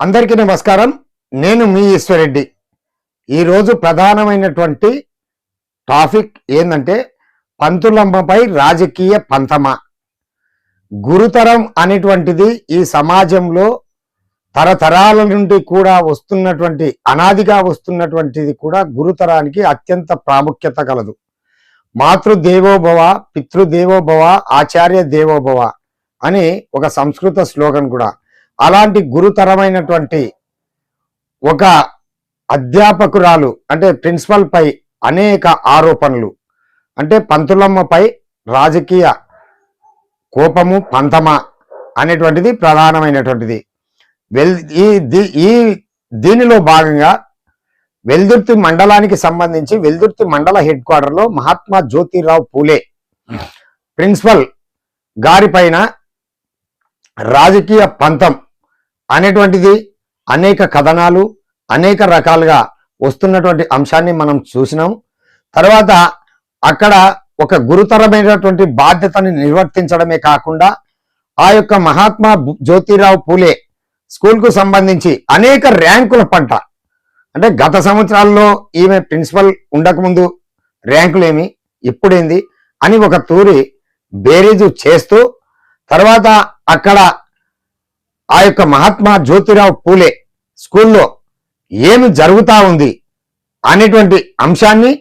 అందరికీ నమస్కారం. నేను మీ ఈశ్వరెడ్డి. ఈరోజు ప్రధానమైనటువంటి టాపిక్ ఏంటంటే పంతులమ్మపై రాజకీయ పంతమ గురుతరం అనేటువంటిది ఈ సమాజంలో తరతరాల నుండి కూడా వస్తున్నటువంటి అనాదిగా వస్తున్నటువంటిది కూడా గురుతరానికి అత్యంత ప్రాముఖ్యత కలదు. మాతృదేవోభవ పితృదేవోభవ ఆచార్య దేవోభవ అని ఒక సంస్కృత శ్లోకం కూడా. అలాంటి గురుతరమైనటువంటి ఒక అధ్యాపకురాలు అంటే ప్రిన్సిపల్ పై అనేక ఆరోపణలు. అంటే పంతులమ్మపై రాజకీయ కోపము పంతమ అనేటువంటిది ప్రధానమైనటువంటిది. వెల్ ఈ దీ- ఈ దీనిలో భాగంగా వెల్దుర్తి మండలానికి సంబంధించి వెల్దుర్తి మండల హెడ్ క్వార్టర్లో మహాత్మా జ్యోతిరావు పూలే ప్రిన్సిపల్ గారిపైన రాజకీయ పంతం అనేటువంటిది అనేక కథనాలు అనేక రకాలుగా వస్తున్నటువంటి అంశాన్ని మనం చూసినాం. తర్వాత అక్కడ ఒక గురుతరమైనటువంటి బాధ్యతని నిర్వర్తించడమే కాకుండా ఆ యొక్క మహాత్మా జ్యోతిరావు పూలే స్కూల్కు సంబంధించి అనేక ర్యాంకుల పంట. అంటే గత సంవత్సరాల్లో ఈమె ప్రిన్సిపల్ ఉండకముందు ర్యాంకులేమి ఇప్పుడేంది అని ఒక తూరి బేరీజు చేస్తూ తర్వాత అక్కడ ఆ యొక్క మహాత్మా జ్యోతిరావు పూలే స్కూల్లో ఏమి జరుగుతా ఉంది అనేటువంటి అంశాన్ని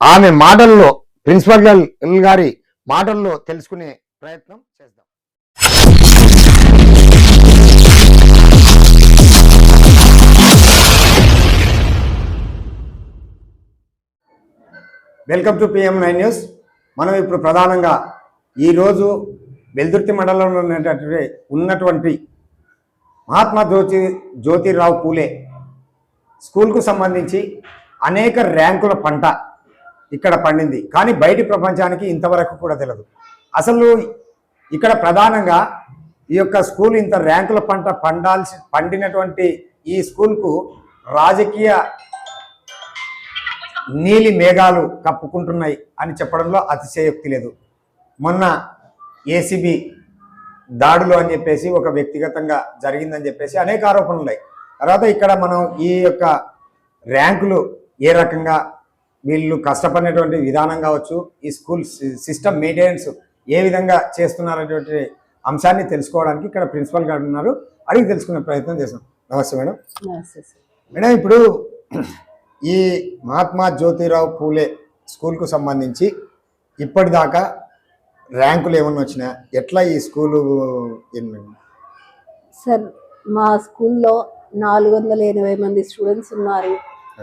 ఆమె మాటల్లో ప్రిన్సిపల్ గారి- మాటల్లో తెలుసుకునే ప్రయత్నం చేద్దాం. Welcome to PM nine news. మనం ఇప్పుడు ప్రధానంగా ఈరోజు వెల్దుర్తి మండలంలో ఉన్నటువంటి ఉన్నటువంటి మహాత్మా జ్యోతి జ్యోతిరావు పూలే. స్కూల్కు సంబంధించి అనేక ర్యాంకుల పంట ఇక్కడ పండింది. కానీ బయటి ప్రపంచానికి ఇంతవరకు కూడా తెలియదు అసలు ఇక్కడ ప్రధానంగా ఈ యొక్క స్కూల్ ఇంత ర్యాంకుల పంట పండాల్సి పండినటువంటి ఈ స్కూల్కు రాజకీయ నీలి మేఘాలు కప్పుకుంటున్నాయి అని చెప్పడంలో అతిశయోక్తి లేదు. మొన్న ఏసీబీ దాడులు అని చెప్పేసి ఒక వ్యక్తిగతంగా జరిగిందని చెప్పేసి అనేక ఆరోపణలు ఉన్నాయి. తర్వాత ఇక్కడ మనం ఈ యొక్క ర్యాంకులు ఏ రకంగా వీళ్ళు కష్టపడినటువంటి విధానం కావచ్చు ఈ స్కూల్ సిస్టమ్ మెయింటెనెన్స్ ఏ విధంగా చేస్తున్నారనేటువంటి అంశాన్ని తెలుసుకోవడానికి ఇక్కడ ప్రిన్సిపల్ గారు ఉన్నారు. అడిగి తెలుసుకునే ప్రయత్నం చేస్తాం. నమస్తే మేడం. మేడం ఇప్పుడు ఈ మహాత్మా జ్యోతిరావు పూలే స్కూల్కు సంబంధించి ఇప్పటిదాకా ర్యాంకులు ఏమన్నా వచ్చినా ఎట్లా ఈ స్కూలు? సార్ మా స్కూల్లో నాలుగు వందల ఎనభై మంది స్టూడెంట్స్ ఉన్నారు.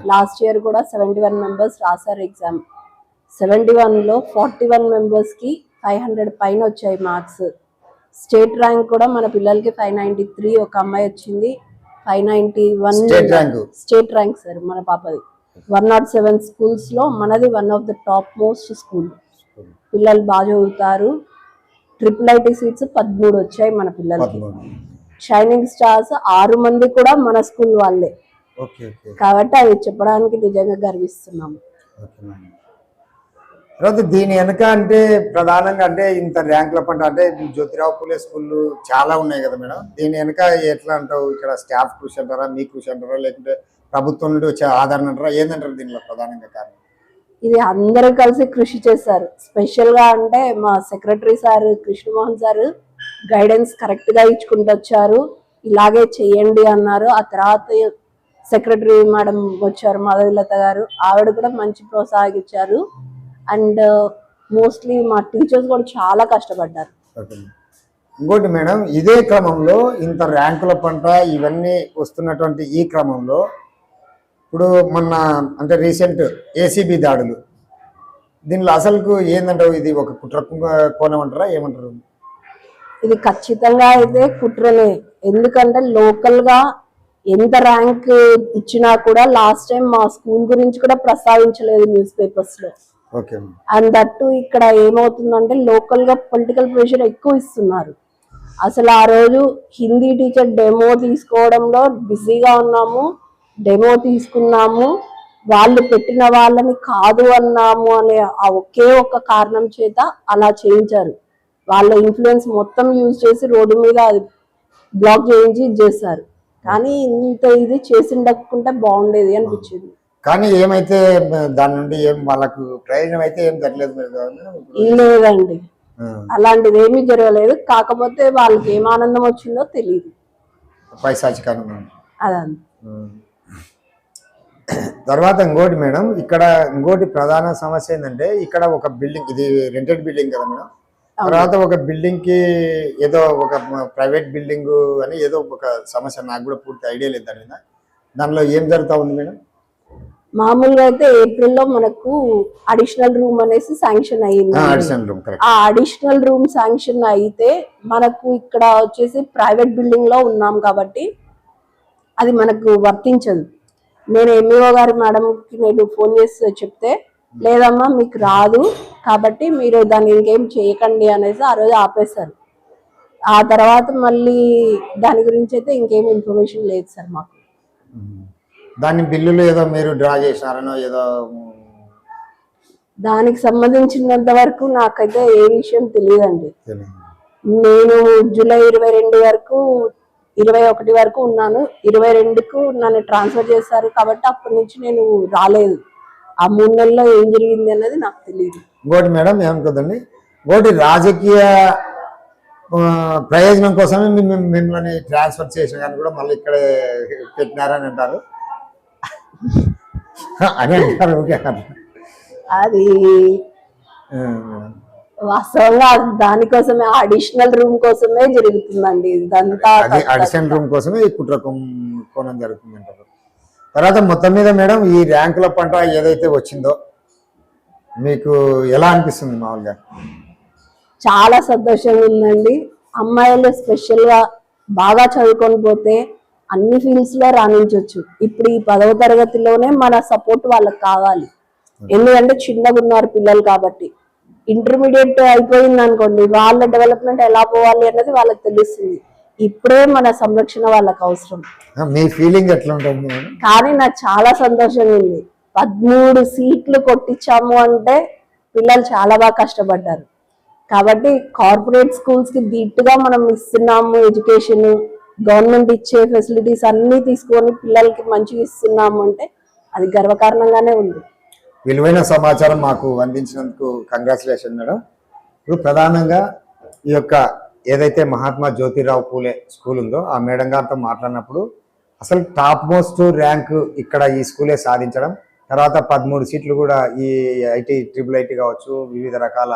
లాస్ట్ ఇయర్ కూడా సెవెంటీ వన్ మెంబర్స్ రాశారు ఎగ్జామ్. సెవెంటీ వన్లో ఫార్టీ వన్ మెంబర్స్కి ఫైవ్ హండ్రెడ్ పైన వచ్చాయి మార్క్స్. స్టేట్ ర్యాంక్ కూడా మన పిల్లలకి ఫైవ్ నైంటీ త్రీ ఒక అమ్మాయి వచ్చింది. Five ninety one state rank? State rank sir మన పాపది. వన్ నాట్ సెవెన్ స్కూల్స్లో మనది one of the top most school. పిల్లలు బాగా చదువుతారు. ట్రిపుల్ ఐటీ సీట్స్ పదమూడు వచ్చాయి మన పిల్లలకి. షైనింగ్ స్టార్స్ ఆరు మంది కూడా మన స్కూల్ వాళ్ళే. కాబట్టి అవి చెప్పడానికి నిజంగా గర్విస్తున్నాము. తర్వాత దీని వెనక అంటే ప్రధానంగా అంటే ఇంత ర్యాంకుల పంట అంటే జ్యోతిరావు పూలే స్కూళ్ళు చాలా ఉన్నాయి కదా మేడం. దీని వెనక ఎట్లా అంటావు? ఇక్కడ స్టాఫ్ కృషి అంటారా? మీ కృషి అంటారా? లేకుంటే ప్రభుత్వం నుండి వచ్చే ఆదరణ అంటారా? ఏందంటారు దీనిలో ప్రధానంగా కారణం? ఇది అందరూ కలిసి కృషి చేశారు. స్పెషల్గా అంటే మా secretary sir Krishnamohan sir guidance కరెక్ట్గా ఇచ్చుకుంటూ వచ్చారు. ఇలాగే చేయండి అన్నారు. ఆ తర్వాత సెక్రటరీ మేడం వచ్చారు మాధవిలత గారు. ఆవిడ కూడా మంచి ప్రోత్సాహించారు. అండ్ మోస్ట్లీ uh, మా టీచర్స్ కూడా చాలా కష్టపడ్డారు. మేడం. ఇంకోటి మేడం ఇదే క్రమంలో ఇంత ర్యాంకుల పంట ఇవన్నీ వస్తున్నటువంటి ఈ క్రమంలో ఇప్పుడు మొన్న అంటే రీసెంట్ ఏసీబీ దాడులు. దీనిలో అసలుకు ఏందంటావు ఇది ఒక కుట్ర కోణం అంటారా? ఏమంటారు? ఇది ఖచ్చితంగా అయితే కుట్రనే. ఎందుకంటే లోకల్గా ఎంత ర్యాంక్ ఇచ్చినా కూడా లాస్ట్ టైం మా స్కూల్ గురించి కూడా ప్రస్తావించలేదు న్యూస్ పేపర్స్లో. అండ్ దట్టు ఇక్కడ ఏమవుతుందంటే లోకల్గా పొలిటికల్ ప్రెషర్ ఎక్కువ ఇస్తున్నారు. అసలు ఆ రోజు హిందీ టీచర్ డెమో తీసుకోవడంలో బిజీగా ఉన్నాము. డెమో తీసుకున్నాము. వాళ్ళు పెట్టిన వాళ్ళని కాదు అన్నాము అనే ఆ ఒకే ఒక కారణం చేత అలా చేయించారు. వాళ్ళ ఇన్ఫ్లుయెన్స్ మొత్తం యూజ్ చేసి రోడ్డు మీద అది బ్లాక్ చేయించి చేశారు. కానీ ఇంత ఇది చేసి ఉండకుంటే బాగుండేది అనిపించింది. కానీ ఏమైతే దాని నుండి ఏం వాళ్ళకు ప్రయోజనం అయితే ఏం జరగలేదు? లేదండి. అలాంటిది ఏమీ జరగలేదు. కాకపోతే వాళ్ళకి ఏం ఆనందం వచ్చిందో తెలియదు అదంతా ఉమ్. తర్వాత ఇంకోటి మేడం ఇక్కడ ఇంకోటి ప్రధాన సమస్య ఏంటంటే ఇక్కడ ఒక బిల్డింగ్ ఇది రెంటెడ్ బిల్డింగ్ కదా మేడం. తర్వాత ఒక బిల్డింగ్కి ఏదో ఒక ప్రైవేట్ బిల్డింగ్ అని ఏదో ఒక సమస్య నాకు కూడా పూర్తి ఐడియా లేదు దాని మీద. దానిలో ఏం జరుగుతా ఉంది మేడం? మామూలుగా అయితే ఏప్రిల్లో మనకు అడిషనల్ రూమ్ అనేసి శాంక్షన్ అయ్యింది. ఆ అడిషనల్ రూమ్ శాంక్షన్ అయితే మనకు ఇక్కడ వచ్చేసి ప్రైవేట్ బిల్డింగ్లో ఉన్నాం కాబట్టి అది మనకు వర్తించదు. నేను ఎంఈఓ గారి మేడంకి నేను ఫోన్ చేసి చెప్తే లేదమ్మా మీకు రాదు కాబట్టి మీరు దాన్ని ఇంకేం చేయకండి అనేసి ఆ రోజు ఆపేశారు. ఆ తర్వాత మళ్ళీ దాని గురించి అయితే ఇంకేం ఇన్ఫర్మేషన్ లేదు సార్ మాకు. దాని బిల్లులు ఏదో మీరు డ్రా చేసినారనో ఏదో దానికి సంబంధించినంత వరకు నాకైతే ఏ విషయం తెలియదండి. తెలియదు. నేను జూలై ఇరవై రెండు వరకు ఇరవై ఒకటి వరకు ఉన్నాను. ఇరవై రెండుకు నన్ను ట్రాన్స్ఫర్ చేశారు కాబట్టి అప్పటి నుంచి నేను రాలేదు. ఆ మూడు నెలల్లో ఏం జరిగింది అన్నది నాకు తెలియదు ఇంకోటి మేడం ఏమనుకోదండి ఇంకోటి రాజకీయ ప్రయోజనం కోసమే మిమ్- మిమ్మల్ని ట్రాన్స్ఫర్ చేసిన కానీ కూడా మళ్ళీ ఇక్కడే పెట్టినారని అంటారు. అని అంటారు ఓకే అది మేడం. వాస్తవంగా దానికోసమే అడిషనల్ రూమ్ కోసమే జరుగుతుందండి ఇదంతా అడిషనల్ రూమ్ కోసమే ఈ కుట్ర కోణం జరుగుతుంది అంటారు. తర్వాత మొత్తం మీద మేడం ఈ ర్యాంకుల పంట ఏదైతే వచ్చిందో మీకు ఎలా అనిపిస్తుంది మామూలుగా? చాలా సంతోషంగా ఉందండి. అమ్మాయిలు స్పెషల్గా బాగా చదువుకొని పోతే అన్ని ఫీల్డ్స్లో రాణించవచ్చు ఇప్పుడు ఈ పదవ తరగతిలోనే మన సపోర్ట్ వాళ్ళకి కావాలి. ఎందుకంటే చిన్నగా ఉన్నారు పిల్లలు కాబట్టి. ఇంటర్మీడియట్ అయిపోయింది అనుకోండి వాళ్ళ డెవలప్మెంట్ ఎలా పోవాలి అన్నది వాళ్ళకి తెలుస్తుంది. ఇప్పుడే మన సంరక్షణ వాళ్ళకి అవసరం. మీ ఫీలింగ్ ఎట్లా ఉంటుంది కానీ నాకు చాలా సంతోషంగా ఉంది పదమూడు సీట్లు కొట్టించాము అంటే పిల్లలు చాలా బాగా కష్టపడ్డారు. కాబట్టి కార్పొరేట్ స్కూల్స్కి ధీటుగా మనం ఇస్తున్నాము ఎడ్యుకేషన్ గవర్నమెంట్ ఇచ్చే ఫెసిలిటీస్ అన్ని తీసుకొని పిల్లలకి మంచిగా ఇస్తున్నాము అంటే అది గర్వకారణంగానే ఉంది. విలువైన సమాచారం మాకు అందించినందుకు కంగ్రాచులేషన్ మేడం. ఇప్పుడు ప్రధానంగా ఈ యొక్క ఏదైతే మహాత్మా జ్యోతిరావు పూలే స్కూల్ ఉందో ఆ మేడం గారితో మాట్లాడినప్పుడు అసలు టాప్ మోస్ట్ ర్యాంక్ ఇక్కడ ఈ స్కూలే సాధించడం తర్వాత పదమూడు సీట్లు కూడా ఈ ఐటీ ట్రిపుల్ ఐటీ కావచ్చు వివిధ రకాల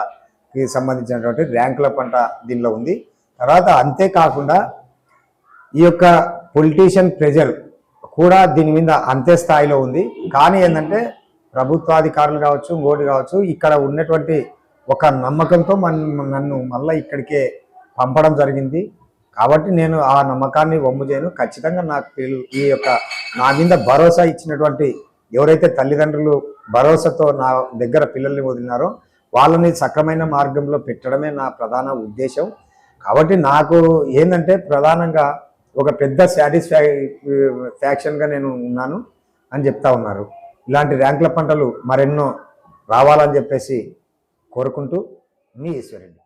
సంబంధించినటువంటి ర్యాంకుల పంట దీనిలో ఉంది. తర్వాత అంతేకాకుండా ఈ యొక్క పొలిటీషియన్ ప్రెజర్ కూడా దీని మీద అంతే స్థాయిలో ఉంది. కానీ ఏంటంటే ప్రభుత్వాధికారులు కావచ్చు ఇంకోటి కావచ్చు ఇక్కడ ఉన్నటువంటి ఒక నమ్మకంతో మన నన్ను మళ్ళీ ఇక్కడికే పంపడం జరిగింది. కాబట్టి నేను ఆ నమ్మకాన్ని వమ్ము చేయను. ఖచ్చితంగా నాకు ఈ యొక్క నా మీద భరోసా ఇచ్చినటువంటి ఎవరైతే తల్లిదండ్రులు భరోసాతో నా దగ్గర పిల్లల్ని వదిలినారో వాళ్ళని సక్రమైన మార్గంలో పెట్టడమే నా ప్రధాన ఉద్దేశం. కాబట్టి నాకు ఏంటంటే ప్రధానంగా ఒక పెద్ద సాటిస్ఫై ఫ్యాక్షన్గా నేను ఉన్నాను అని చెప్తా ఉన్నారు. ఇలాంటి ర్యాంకుల పంటలు మరెన్నో రావాలని చెప్పేసి కోరుకుంటూ మీ ఈశ్వరెడ్డి